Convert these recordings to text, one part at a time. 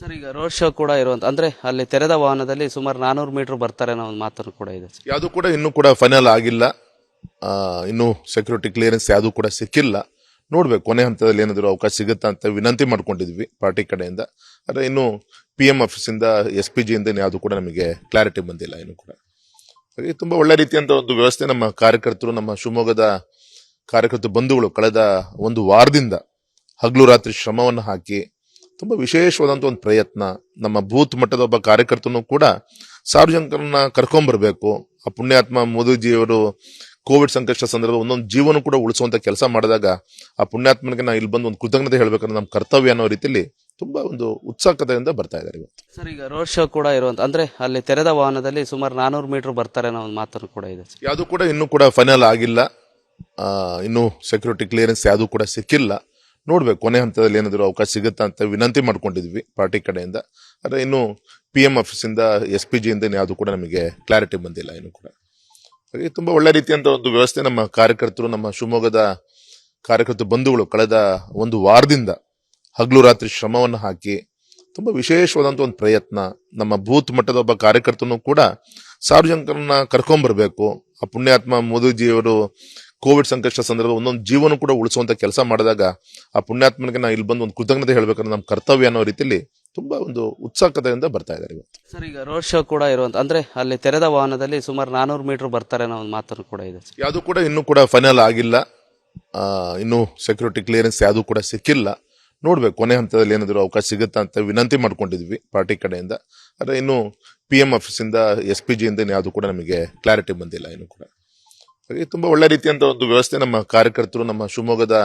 Sir ಈಗ road show ಕೂಡ ಇರುವಂತ ಅಂದ್ರೆ ಅಲ್ಲಿ ತೆರೆದ ವಾಹನದಲ್ಲಿ ಸುಮಾರು ನಾನೂರು ಮೀಟರ್ ಬರ್ತಾರೆ ಅನ್ನೋ ಒಂದು ಮಾತನ್ನು ಕೂಡ ಇದೆ ಸರ್. ಯಾವುದು ಕೂಡ ಇನ್ನೂ ಕೂಡ ಫೈನಲ್ ಆಗಿಲ್ಲ. ಆ, ಇನ್ನೂ ಸೆಕ್ಯೂರಿಟಿ ಕ್ಲಿಯರೆನ್ಸ್ ಯಾವುದು ಕೂಡ ಸಿಕ್ಕಿಲ್ಲ. ನೋಡ್ಬೇಕು ಕೊನೆ ಹಂತದಲ್ಲಿ ಏನಾದರೂ ಅವಕಾಶ ಸಿಗುತ್ತಾ ಅಂತ ವಿನಂತಿ ಮಾಡ್ಕೊಂಡಿದ್ವಿ ಪಾರ್ಟಿ ಕಡೆಯಿಂದ. ಆದರೆ ಇನ್ನು ಪಿ ಎಂ ಆಫೀಸಿಂದ ಎಸ್ ಪಿ ಜಿಯಿಂದ ಯಾವುದು ಕೂಡ ನಮಗೆ ಕ್ಲಾರಿಟಿ ಬಂದಿಲ್ಲ ಇನ್ನು ಕೂಡ. ಹಾಗೆ ತುಂಬಾ ಒಳ್ಳೆ ರೀತಿಯಂತ ಒಂದು ವ್ಯವಸ್ಥೆ ನಮ್ಮ ಕಾರ್ಯಕರ್ತರು ನಮ್ಮ ಶಿವಮೊಗ್ಗದ ಕಾರ್ಯಕರ್ತ ಬಂಧುಗಳು ಕಳೆದ ಒಂದು ವಾರದಿಂದ ಹಗಲು ರಾತ್ರಿ ಶ್ರಮವನ್ನು ಹಾಕಿ ತುಂಬಾ ವಿಶೇಷವಾದಂತ ಒಂದು ಪ್ರಯತ್ನ. ನಮ್ಮ ಬೂತ್ ಮಟ್ಟದ ಒಬ್ಬ ಕಾರ್ಯಕರ್ತನು ಕೂಡ ಸಾರ್ವಜನಿಕರನ್ನ ಕರ್ಕೊಂಡ್ಬರ್ಬೇಕು ಆ ಪುಣ್ಯಾತ್ಮ ಮೋದಿಜಿಯವರು ಕೋವಿಡ್ ಸಂಕಷ್ಟ ಸಂದರ್ಭ ಒಂದೊಂದು ಜೀವನ ಕೂಡ ಉಳಿಸುವಂತ ಕೆಲಸ ಮಾಡಿದಾಗ ಆ ಪುಣ್ಯಾತ್ಮನಿಗೆ ನಾವು ಇಲ್ಲಿ ಬಂದು ಒಂದು ಕೃತಜ್ಞತೆ ಹೇಳ್ಬೇಕಂದ್ರೆ ನಮ್ಮ ಕರ್ತವ್ಯ ಅನ್ನೋ ರೀತಿಯಲ್ಲಿ ತುಂಬಾ ಒಂದು ಉತ್ಸಾಹಕತೆಯಿಂದ ಬರ್ತಾ ಇದ್ದಾರೆ ಇವತ್ತು. ಸರ್ ಈಗ ರೋಡ್ ಶೋ ಕೂಡ ಇರುವಂತ ಅಂದ್ರೆ ಅಲ್ಲಿ ತೆರೆದ ವಾಹನದಲ್ಲಿ ಸುಮಾರು ನಾನೂರು ಮೀಟರ್ ಬರ್ತಾರೆ ಅನ್ನೋ ಒಂದು ಮಾತನ್ನು ಕೂಡ ಇದೆ. ಯಾವುದು ಕೂಡ ಇನ್ನೂ ಕೂಡ ಫೈನಲ್ ಆಗಿಲ್ಲ. ಇನ್ನೂ ಸೆಕ್ಯೂರಿಟಿ ಕ್ಲಿಯರೆನ್ಸ್ ಯಾವುದು ಕೂಡ ಸಿಕ್ಕಿಲ್ಲ. ನೋಡ್ಬೇಕು. ಕೊನೆ ಹಂತದಲ್ಲಿ ಏನಾದರೂ ಅವಕಾಶ ಸಿಗುತ್ತಾ ಅಂತ ವಿನಂತಿ ಮಾಡ್ಕೊಂಡಿದ್ವಿ ಪಾರ್ಟಿ ಕಡೆಯಿಂದ. ಆದರೆ ಇನ್ನು ಪಿ ಎಂ ಆಫೀಸಿಂದ ಎಸ್ ಪಿ ಜಿಯಿಂದ ಯಾವುದೂ ಕೂಡ ನಮಗೆ ಕ್ಲಾರಿಟಿ ಬಂದಿಲ್ಲ ಇನ್ನು ಕೂಡ. ಹಾಗೆ ತುಂಬಾ ಒಳ್ಳೆ ರೀತಿಯಂತ ಒಂದು ವ್ಯವಸ್ಥೆ ನಮ್ಮ ಕಾರ್ಯಕರ್ತರು, ನಮ್ಮ ಶಿವಮೊಗ್ಗದ ಕಾರ್ಯಕರ್ತ ಬಂಧುಗಳು ಕಳೆದ ಒಂದು ವಾರದಿಂದ ಹಗಲು ರಾತ್ರಿ ಶ್ರಮವನ್ನು ಹಾಕಿ ತುಂಬಾ ವಿಶೇಷವಾದಂತ ಒಂದು ಪ್ರಯತ್ನ. ನಮ್ಮ ಬೂತ್ ಮಟ್ಟದ ಒಬ್ಬ ಕಾರ್ಯಕರ್ತನು ಕೂಡ ಸಾರ್ವಜನಿಕರನ್ನ ಕರ್ಕೊಂಡ್ಬರ್ಬೇಕು ಆ ಪುಣ್ಯಾತ್ಮ ಮೋದಿಜಿಯವರು ಕೋವಿಡ್ ಸಂಕಷ್ಟ ಸಂದರ್ಭ ಒಂದೊಂದು ಜೀವನ ಕೂಡ ಉಳಿಸುವಂತ ಕೆಲಸ ಮಾಡಿದಾಗ ಆ ಪುಣ್ಯಾತ್ಮನಿಗೆ ನಾವು ಇಲ್ಲಿ ಬಂದು ಒಂದು ಕೃತಜ್ಞತೆ ಹೇಳ್ಬೇಕಂದ್ರೆ ನಮ್ಮ ಕರ್ತವ್ಯ ಅನ್ನೋ ರೀತಿಯಲ್ಲಿ ತುಂಬಾ ಒಂದು ಉತ್ಸಾಹಕತೆಯಿಂದ ಬರ್ತಾ ಇದ್ದಾರೆ ಇವತ್ತು. ಸರ್ ಈಗ ರೋಡ್ ಶೋ ಕೂಡ ಇರುವಂತ ಅಂದ್ರೆ ಅಲ್ಲಿ ತೆರೆದ ವಾಹನದಲ್ಲಿ ಸುಮಾರು ನಾನೂರು ಮೀಟರ್ ಬರ್ತಾರೆ ಅನ್ನೋ ಒಂದು ಮಾತನ್ನು ಕೂಡ ಇದೆ. ಯಾವುದು ಕೂಡ ಇನ್ನೂ ಕೂಡ ಫೈನಲ್ ಆಗಿಲ್ಲ. ಇನ್ನು ಇನ್ನೂ ಸೆಕ್ಯೂರಿಟಿ ಕ್ಲಿಯರೆನ್ಸ್ ಯಾವುದು ಕೂಡ ಸಿಕ್ಕಿಲ್ಲ. ನೋಡ್ಬೇಕು ಕೊನೆ ಹಂತದಲ್ಲಿ ಏನಾದರೂ ಅವಕಾಶ ಸಿಗುತ್ತಾ ಅಂತ ವಿನಂತಿ ಮಾಡ್ಕೊಂಡಿದ್ವಿ ಪಾರ್ಟಿ ಕಡೆಯಿಂದ. ಆದರೆ ಇನ್ನು ಪಿ ಎಂ ಆಫೀಸಿಂದ ಎಸ್ ಪಿ ಜಿಯಿಂದ ಯಾವುದು ಕೂಡ ನಮಗೆ ಕ್ಲಾರಿಟಿ ಬಂದಿಲ್ಲ ಇನ್ನು ಕೂಡ. ಹಾಗೆ ತುಂಬಾ ಒಳ್ಳೆ ರೀತಿಯಂತ ಒಂದು ವ್ಯವಸ್ಥೆ ನಮ್ಮ ಕಾರ್ಯಕರ್ತರು, ನಮ್ಮ ಶಿವಮೊಗ್ಗದ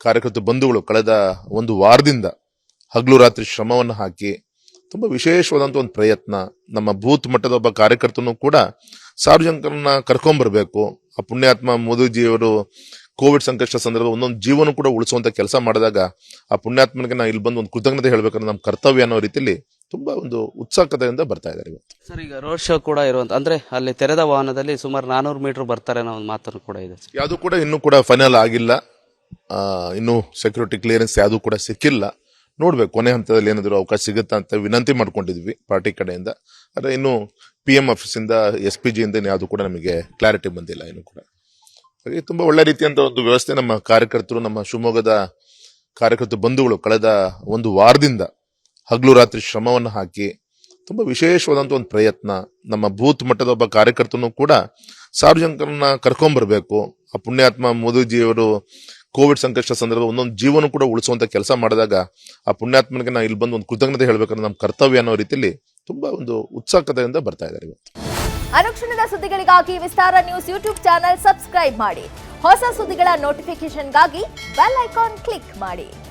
ಕಾರ್ಯಕರ್ತ ಬಂಧುಗಳು ಕಳೆದ ಒಂದು ವಾರದಿಂದ ಹಗಲು ರಾತ್ರಿ ಶ್ರಮವನ್ನು ಹಾಕಿ ತುಂಬಾ ವಿಶೇಷವಾದಂತ ಒಂದು ಪ್ರಯತ್ನ. ನಮ್ಮ ಬೂತ್ ಮಟ್ಟದ ಒಬ್ಬ ಕಾರ್ಯಕರ್ತನು ಕೂಡ ಸಾರ್ವಜನಿಕರನ್ನ ಕರ್ಕೊಂಡ್ಬರ್ಬೇಕು ಆ ಪುಣ್ಯಾತ್ಮ ಮೋದಿಜಿಯವರು ಕೋವಿಡ್ ಸಂಕಷ್ಟ ಸಂದರ್ಭ ಒಂದೊಂದು ಜೀವನ ಕೂಡ ಉಳಿಸುವಂತ ಕೆಲಸ ಮಾಡಿದಾಗ ಆ ಪುಣ್ಯಾತ್ಮನಿಗೆ ನಾವು ಇಲ್ಲಿ ಬಂದು ಒಂದು ಕೃತಜ್ಞತೆ ಹೇಳ್ಬೇಕಂದ್ರೆ ನಮ್ಮ ಕರ್ತವ್ಯ ಅನ್ನೋ ರೀತಿಯಲ್ಲಿ ತುಂಬಾ ಒಂದು ಉತ್ಸಾಹಕತೆಯಿಂದ ಬರ್ತಾ ಇದ್ದಾರೆ ಇವತ್ತು. ಸರ್ ಈಗ ರೋಡ್ ಶೋ ಕೂಡ ಇರುವಂತ ಅಂದ್ರೆ ಅಲ್ಲಿ ತೆರೆದ ವಾಹನದಲ್ಲಿ ಸುಮಾರು ನಾನೂರು ಮೀಟರ್ ಬರ್ತಾರೆ ಅನ್ನೋ ಒಂದು ಮಾತನ್ನು ಕೂಡ ಇದೆ ಸರ್. ಯಾವುದು ಕೂಡ ಇನ್ನೂ ಕೂಡ ಫೈನಲ್ ಆಗಿಲ್ಲ. ಇನ್ನು ಇನ್ನೂ ಸೆಕ್ಯೂರಿಟಿ ಕ್ಲಿಯರೆನ್ಸ್ ಯಾವುದು ಕೂಡ ಸಿಕ್ಕಿಲ್ಲ. ನೋಡ್ಬೇಕು ಕೊನೆ ಹಂತದಲ್ಲಿ ಏನಾದರೂ ಅವಕಾಶ ಸಿಗುತ್ತಾ ಅಂತ ವಿನಂತಿ ಮಾಡ್ಕೊಂಡಿದ್ವಿ ಪಾರ್ಟಿ ಕಡೆಯಿಂದ. ಆದರೆ ಇನ್ನು ಪಿ ಎಂ ಆಫೀಸಿಂದ ಎಸ್ ಪಿ ಜಿಯಿಂದ ಯಾವುದು ಕೂಡ ನಮಗೆ ಕ್ಲಾರಿಟಿ ಬಂದಿಲ್ಲ ಇನ್ನು ಕೂಡ. ಹಾಗೆ ತುಂಬಾ ಒಳ್ಳೆ ರೀತಿಯಂತ ಒಂದು ವ್ಯವಸ್ಥೆ ನಮ್ಮ ಕಾರ್ಯಕರ್ತರು ನಮ್ಮ ಶಿವಮೊಗ್ಗದ ಕಾರ್ಯಕರ್ತ ಬಂಧುಗಳು ಕಳೆದ ಒಂದು ವಾರದಿಂದ ಹಗಲು ರಾತ್ರಿ ಶ್ರಮವನ್ನು ಹಾಕಿ ತುಂಬಾ ವಿಶೇಷವಾದಂತ ಒಂದು ಪ್ರಯತ್ನ. ನಮ್ಮ ಬೂತ್ ಮಟ್ಟದ ಒಬ್ಬ ಕಾರ್ಯಕರ್ತನು ಕೂಡ ಸಾರ್ವಜನಿಕರನ್ನ ಕರ್ಕೊಂಬರ್ಬೇಕು. ಆ ಪುಣ್ಯಾತ್ಮ ಮೋದಿಜಿಯವರು ಕೋವಿಡ್ ಸಂಕಷ್ಟ ಸಂದರ್ಭ ಒಂದೊಂದು ಜೀವನ ಕೂಡ ಉಳಿಸುವಂತ ಕೆಲಸ ಮಾಡಿದಾಗ ಆ ಪುಣ್ಯಾತ್ಮನಿಗೆ ನಾವು ಇಲ್ಲಿ ಬಂದು ಒಂದು ಕೃತಜ್ಞತೆ ಹೇಳಬೇಕಂದ್ರೆ ನಮ್ಮ ಕರ್ತವ್ಯ ಅನ್ನೋ ರೀತಿಯಲ್ಲಿ ತುಂಬಾ ಒಂದು ಉತ್ಸಾಹಕತೆಯಿಂದ ಬರ್ತಾ ಇದ್ದಾರೆ ಇವತ್ತು. ಅರಕ್ಷಣದ ಸುದ್ದಿಗಳಿಗಾಗಿ Vistara news YouTube channel subscribe ಮಾಡಿ. ಹೊಸ ಸುದ್ದಿಗಳ ನೋಟಿಫಿಕೇಶನ್ಗಾಗಿ ಬೆಲ್ ಐಕಾನ್ ಕ್ಲಿಕ್ ಮಾಡಿ.